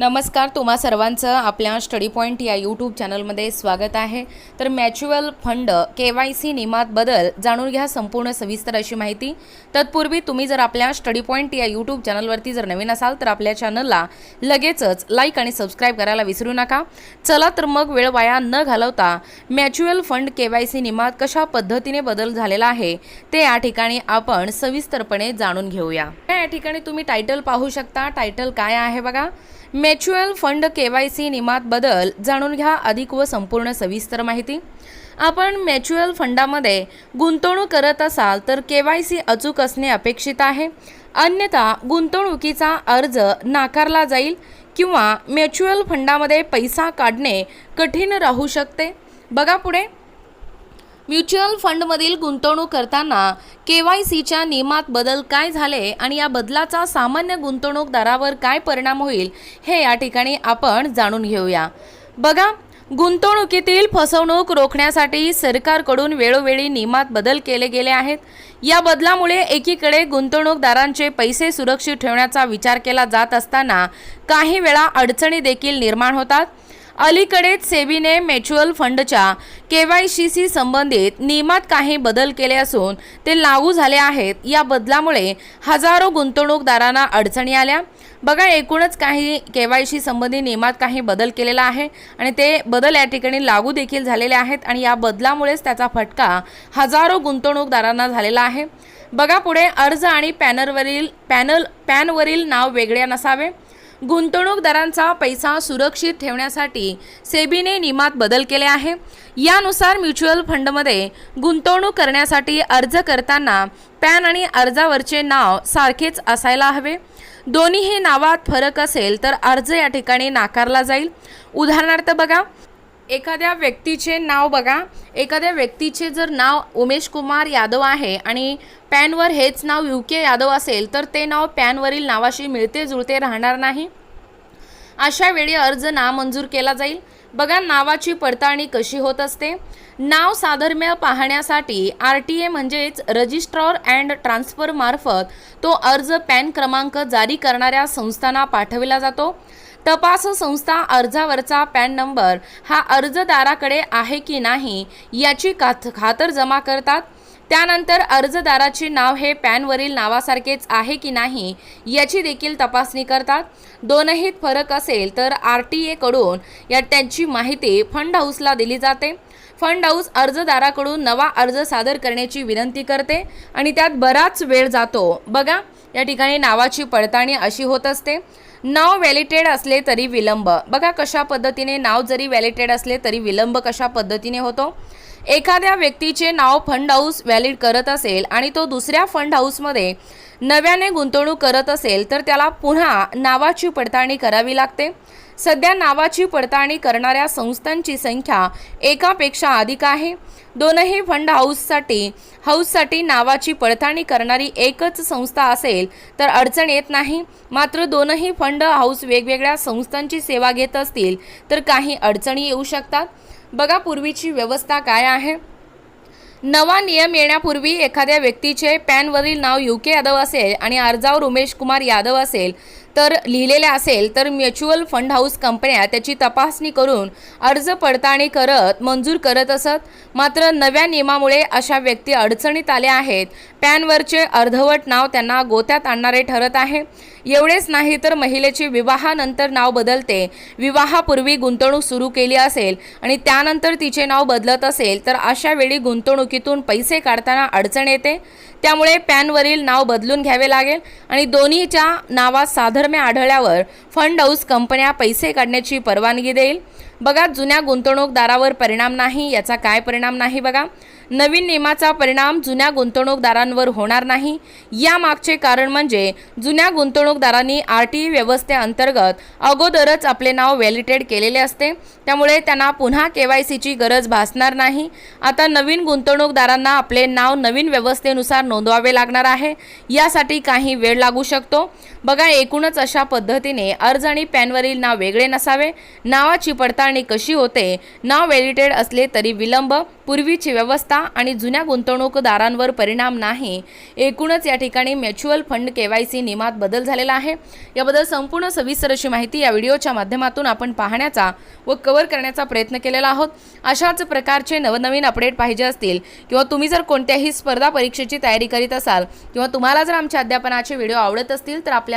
नमस्कार तुम्हा सर्वांचं आपल्या स्टडी पॉईंट या यूट्यूब चॅनलमध्ये स्वागत आहे. तर mutual fund K Y C नियमात बदल जाणून घ्या संपूर्ण सविस्तर अशी माहिती. तत्पूर्वी तुम्ही जर आपल्या स्टडी पॉईंट या यूट्यूब चॅनलवरती जर नवीन असाल तर आपल्या चॅनलला लगेचच लाईक आणि सबस्क्राईब करायला विसरू नका. चला तर मग वेळ वाया न घालवता mutual fund K Y C नियमात कशा पद्धतीने बदल झालेला आहे ते या ठिकाणी आपण सविस्तरपणे जाणून घेऊया. या ठिकाणी तुम्ही टायटल पाहू शकता. टायटल काय आहे बघा? Mutual fund K Y C नियमात बदल जाणून घ्या अधिक व संपूर्ण सविस्तर माहिती. आपण म्युच्युअल फंडामध्ये गुंतवणूक करत असाल तर के वाय सी अचूक असणे अपेक्षित आहे. अन्यथा गुंतवणुकीचा अर्ज नाकारला जाईल किंवा म्युच्युअल फंडामध्ये पैसा काढणे कठीण राहू शकते. बघा पुढे. म्युच्युअल फंडमधील गुंतवणूक करताना के वाय सीच्या नियमात बदल काय झाले आणि या बदलाचा सामान्य गुंतवणूकदारावर काय परिणाम होईल हे या ठिकाणी आपण जाणून घेऊया. बघा गुंतवणुकीतील फसवणूक रोखण्यासाठी सरकारकडून वेळोवेळी नियमात बदल केले गेले आहेत. या बदलामुळे एकीकडे गुंतवणूकदारांचे पैसे सुरक्षित ठेवण्याचा विचार केला जात असताना काही वेळा अडचणी देखील निर्माण होतात. अलीकडेच सेबीने म्युच्युअल फंडच्या के वाय संबंधित नियमात काही बदल केले असून ते लागू झाले आहेत. या बदलामुळे हजारो गुंतवणूकदारांना अडचणी आल्या. बघा एकूणच काही के वाय सी संबंधी नियमात काही बदल केलेला आहे आणि ते बदल या ठिकाणी लागू देखील झालेले आहेत आणि या बदलामुळेच त्याचा फटका हजारो गुंतवणूकदारांना झालेला आहे. बघा पुढे अर्ज आणि पॅनरवरील पॅनल पॅनवरील नाव वेगळे नसावे. गुंतवणूकदारांचा पैसा सुरक्षित ठेवण्यासाठी सेबीने नियमात बदल केले आहे. यानुसार म्युच्युअल फंडमध्ये गुंतवणूक करण्यासाठी अर्ज करताना पॅन आणि अर्जावरचे नाव सारखेच असायला हवे. दोन्हीही नावात फरक असेल तर अर्ज या ठिकाणी नाकारला जाईल. उदाहरणार्थ बघा एखाद्या व्यक्तीचे नाव बघा. एखाद्या व्यक्तीचे जर नाव उमेश कुमार यादव आहे आणि पॅनवर हेच नाव यू के यादव असेल तर ते नाव पॅनवरील नावाशी मिळते जुळते राहणार नाही. अशा वेळी अर्ज नामंजूर केला जाईल. बघा नावाची पडताळणी कशी होत असते. नाव साधर्म्य पाहण्यासाठी आर टी ए म्हणजेच रजिस्ट्रॉर अँड ट्रान्सफर मार्फत तो अर्ज पॅन क्रमांक जारी करणाऱ्या संस्थांना पाठविला जातो. तपास संस्था अर्जावरचा पॅन नंबर हा अर्जदाराकडे आहे की नाही याची खात खातर जमा करतात. त्यानंतर अर्जदाराचे नाव हे पॅनवरील नावासारखेच आहे की नाही याची देखील तपासणी करतात. दोनहीत फरक असेल तर आर टी एकडून या त्यांची माहिती फंड हाऊसला दिली जाते. फंड हाऊस अर्जदाराकडून नवा अर्ज सादर करण्याची विनंती करते आणि त्यात बराच वेळ जातो. बघा या ठिकाणी नावाची पडताळणी अशी होत असते. नाव व्हॅलिटेड असले तरी विलंब. बघा कशा पद्धतीने नाव जरी व्हॅलिटेड असले तरी विलंब कशा पद्धतीने होतो? एखाद्या व्यक्तीचे नाव फंड हाऊस व्हॅलिड करत असेल आणि तो दुसऱ्या फंड हाऊसमध्ये नव्याने गुंतवणूक करत असेल तर त्याला पुन्हा नावाची पडताळणी करावी लागते. सध्या नावाची पडताळणी करणाऱ्या संस्थांची संख्या एकापेक्षा अधिक आहे. दोनही फंड हाऊससाठी हाऊससाठी नावाची पडताळणी करणारी एकच संस्था असेल तर अडचण येत नाही. मात्र दोनही फंड हाऊस वेगवेगळ्या संस्थांची सेवा घेत असतील तर काही अडचणी येऊ शकतात. बघा पूर्वीची व्यवस्था काय आहे. नवा नियम येण्यापूर्वी एखाद्या व्यक्तीचे पॅनवरील नाव यू के यादव असेल आणि अर्जावर उमेश कुमार यादव असेल तर लिहिलेले असेल तर म्युच्युअल फंड हाऊस कंपन्या त्याची तपासणी करून अर्ज पडताळणी करत मंजूर करत असत. मात्र नव्या नियमामुळे अशा व्यक्ती अडचणीत आल्या आहेत. पॅनवरचे अर्धवट नाव त्यांना गोत्यात आणणारे ठरत आहे. एवढेच नाही तर महिलेचे विवाहानंतर नाव बदलते. विवाहापूर्वी गुंतवणूक सुरू केली असेल आणि त्यानंतर तिचे नाव बदलत असेल तर अशा वेळी गुंतवणुकीतून पैसे काढताना अडचण येते. त्यामुळे पॅनवरील नाव बदलून घ्यावे लागेल आणि दोन्हीच्या नावात साधर्म्य आढळल्यावर फंड हाऊस कंपन्या पैसे काढण्याची परवानगी देईल. बघा जुन्या गुंतवणूकदारावर परिणाम नाही याचा काय परिणाम नाही बघा. नवीन नियमाचा परिणाम जुन्या गुंतवणूकदारांवर होणार नाही. यामागचे कारण म्हणजे जुन्या गुंतवणूकदारांनी आर टी ई व्यवस्थेअंतर्गत अगोदरच आपले नाव व्हॅलिडेट केलेले असते. त्यामुळे त्यांना पुन्हा के वाय सीची गरज भासणार नाही. आता नवीन गुंतवणूकदारांना आपले नाव नवीन व्यवस्थेनुसार नोंदवावे लागणार आहे. यासाठी काही वेळ लागू शकतो. बघा एकूणच अशा पद्धतीने अर्ज आणि पॅनवरील नाव वेगळे नसावे. नावाची पडताळणी कशी होते? नाव व्हॅलिडेट असले तरी विलंब पूर्वीची व्यवस्था आणि जुन्या गुंतवणूकदारांवर परिणाम नाही. एकूणच या ठिकाणी mutual fund K Y C नियमात बदल झालेला आहे. याबद्दल संपूर्ण सविस्तर अशी माहिती या व्हिडिओच्या माध्यमातून आपण पाहण्याचा व कव्हर करण्याचा प्रयत्न केलेला आहोत. अशाच प्रकारचे नवनवीन अपडेट पाहिजे असतील किंवा तुम्ही जर कोणत्याही स्पर्धा परीक्षेची तयारी करीत असाल किंवा तुम्हाला जर आमच्या अध्यापनाचे व्हिडिओ आवडत असतील तर आपल्या